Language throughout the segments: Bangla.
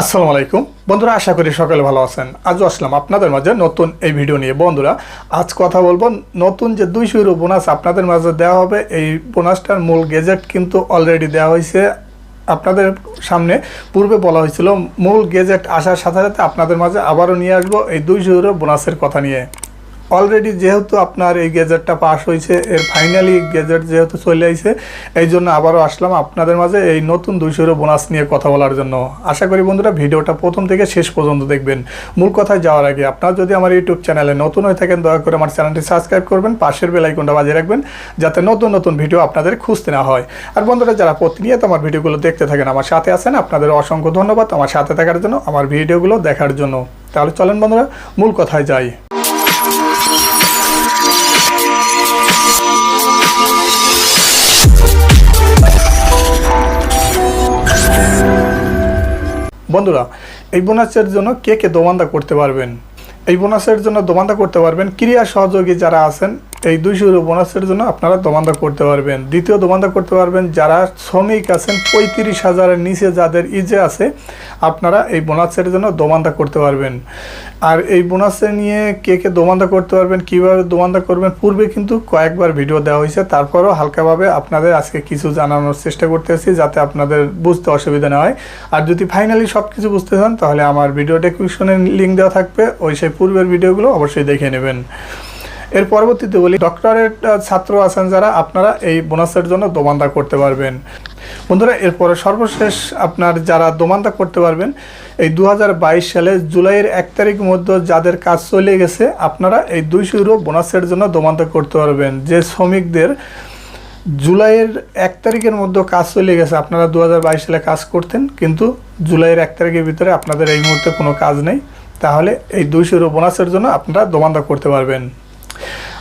আসসালামু আলাইকুম। বন্ধুরা, আশা করি সকলে ভালো আছেন। আজও আসলাম আপনাদের মাঝে নতুন এই ভিডিও নিয়ে। বন্ধুরা, আজ কথা বলব নতুন যে দুইশো ইউরো বোনাস আপনাদের মাঝে দেওয়া হবে, এই বোনাসটার মূল গেজেট কিন্তু অলরেডি দেওয়া হয়েছে। আপনাদের সামনে পূর্বে বলা হয়েছিল, মূল গেজেট আসার সাথে সাথে আপনাদের মাঝে আবারও নিয়ে আসব এই দুইশো ইউরো বোনাসের কথা নিয়ে। অলরেডি যেহেতু আপনার এই গেজেটটা পাস হয়েছে, এর ফাইনালি গেজেট যেহেতু চলে আইছে, এই জন্য আবারও আসলাম আপনাদের মাঝে এই নতুন দুইশো ইউরো বোনাস নিয়ে কথা বলার জন্য। আশা করি বন্ধুরা ভিডিওটা প্রথম থেকে শেষ পর্যন্ত দেখবেন। মূল কথায় যাওয়ার আগে আপনারা যদি আমার ইউটিউব চ্যানেলে নতুন হয়ে থাকেন, দয়া করে আমার চ্যানেলটি সাবস্ক্রাইব করবেন, পাশের বেল আইকনটা বাজিয়ে রাখবেন, যাতে নতুন নতুন ভিডিও আপনাদের খুঁজতে না হয়। আর বন্ধুরা, যারা প্রতিনিয়ত আমার ভিডিওগুলো দেখতে থাকেন, আমার সাথে আছেন, আপনাদের অসংখ্য ধন্যবাদ আমার সাথে থাকার জন্য, আমার ভিডিওগুলো দেখার জন্য। তাহলে চলেন বন্ধুরা, মূল কথায় যাই। বন্ধুরা, এই বোনাসের জন্য কে কে দোমান্দা করতে পারবেন? এই বোনাসের জন্য দোমান্দা করতে পারবেন ক্রিয়া সহযোগী যারা আছেন এই দুইশো ইউরো বোনাসের জন্য আপনারা দোমান্দা করতে পারবেন। দ্বিতীয় দোমান্দা করতে পারবেন যারা শ্রমিক আছেন, পঁয়ত্রিশ হাজারের নিচে যাদের ইজে আছে, আপনারা এই বোনাসের জন্য দোমান্দা করতে পারবেন। আর এই বোনাসের নিয়ে কে কে দোমান্দা করতে পারবেন, কীভাবে দোমান্দা করবেন, পূর্বে কিন্তু কয়েকবার ভিডিও দেওয়া হয়েছে। তারপরও হালকাভাবে আপনাদের আজকে কিছু জানানোর চেষ্টা করতেছি যাতে আপনাদের বুঝতে অসুবিধা না হয়। আর যদি ফাইনালি সব কিছু বুঝতে চান, তাহলে আমার ভিডিও ডেসক্রিপশনে লিঙ্ক দেওয়া থাকবে। ওই সেই পূর্বের ভিডিওগুলো অবশ্যই দেখে নেবেন। এর পরবর্তীতে বলি ডক্টরেট ছাত্র আছেন যারা, আপনারা এই বোনাসের জন্য দোমান্দা করতে পারবেন। বন্ধুরা, এরপরে সর্বশেষ আপনার যারা দোমান্দা করতে পারবেন, এই দু হাজার বাইশ সালে জুলাইয়ের এক তারিখ মধ্যে যাদের কাজ চলে গেছে, আপনারা এই দুইশো ইউরো বোনাসের জন্য দোমান্দা করতে পারবেন। যে শ্রমিকদের জুলাইয়ের এক তারিখের মধ্যে কাজ চলে গেছে, আপনারা দু হাজার বাইশ সালে কাজ করতেন, কিন্তু জুলাইয়ের এক তারিখের ভিতরে আপনাদের এই মুহূর্তে কোনো কাজ নেই। তাহলে এই দুইশো ইউরো বোনাসের জন্য আপনারা দোমান্দা করতে পারবেন।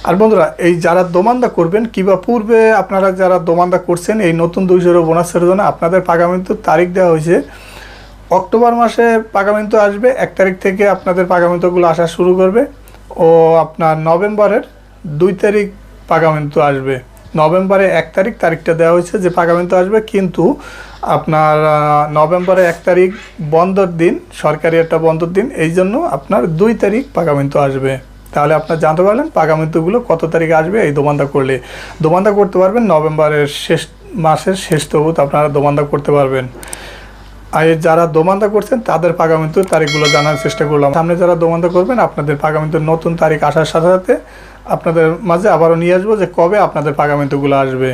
আর বন্ধুরা, এই যারা দোমান্দা করবেন কিংবা পূর্বে আপনারা যারা দোমান্দা করছেন, এই নতুন দুইশো ইউরো বোনাসের জন্য আপনাদের পাগামিন্তু তারিখ দেওয়া হয়েছে। অক্টোবর মাসে পাগামিন্তু আসবে, এক তারিখ থেকে আপনাদের পাগামিন্তুগুলো আসা শুরু করবে ও আপনার নভেম্বরের দুই তারিখ পাগামিন্তু আসবে। নভেম্বরে এক তারিখ তারিখটা দেওয়া হয়েছে যে পাগামিন্তু আসবে, কিন্তু আপনার নভেম্বরে এক তারিখ বন্ধর দিন, সরকারি একটা বন্ধর দিন, এই জন্য আপনার দুই তারিখ পাগামিন্তু আসবে। তাহলে আপনার জানতে পারলেন পাকা মৃত্যুগুলো কত তারিখে আসবে, এই দোমান্দা করলে। দোমান্দা করতে পারবেন নভেম্বরের শেষ মাসের শেষ তবুত আপনারা দোমান্দা করতে পারবেন। আর যারা দোমান্দা করছেন, তাদের পাগামিন্তুর তারিখগুলো জানার চেষ্টা করলাম। সামনে যারা দোমান্দা করবেন, আপনাদের পাগামিন্তুর নতুন তারিখ আসার সাথে সাথে আপনাদের মাঝে আবারও নিয়ে আসব যে কবে আপনাদের পাগামিন্তুগুলো আসবে।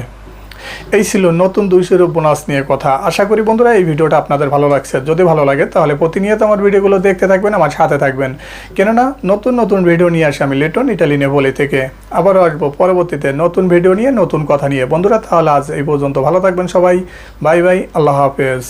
এই ছিল নতুন দুইশোর বোনাস নিয়ে কথা। আশা করি বন্ধুরা এই ভিডিওটা আপনাদের ভালো লাগছে। যদি ভালো লাগে, তাহলে প্রতিনিয়ত আমার ভিডিওগুলো দেখতে থাকবেন, আমার সাথে থাকবেন। কেননা নতুন নতুন ভিডিও নিয়ে আসে আমি লেটন ইটালি নেভলি থেকে। আবারও আসব পরবর্তীতে নতুন ভিডিও নিয়ে, নতুন কথা নিয়ে। বন্ধুরা, তাহলে আজ এই পর্যন্ত ভালো থাকবেন সবাই। বাই বাই, আল্লাহ হাফেজ।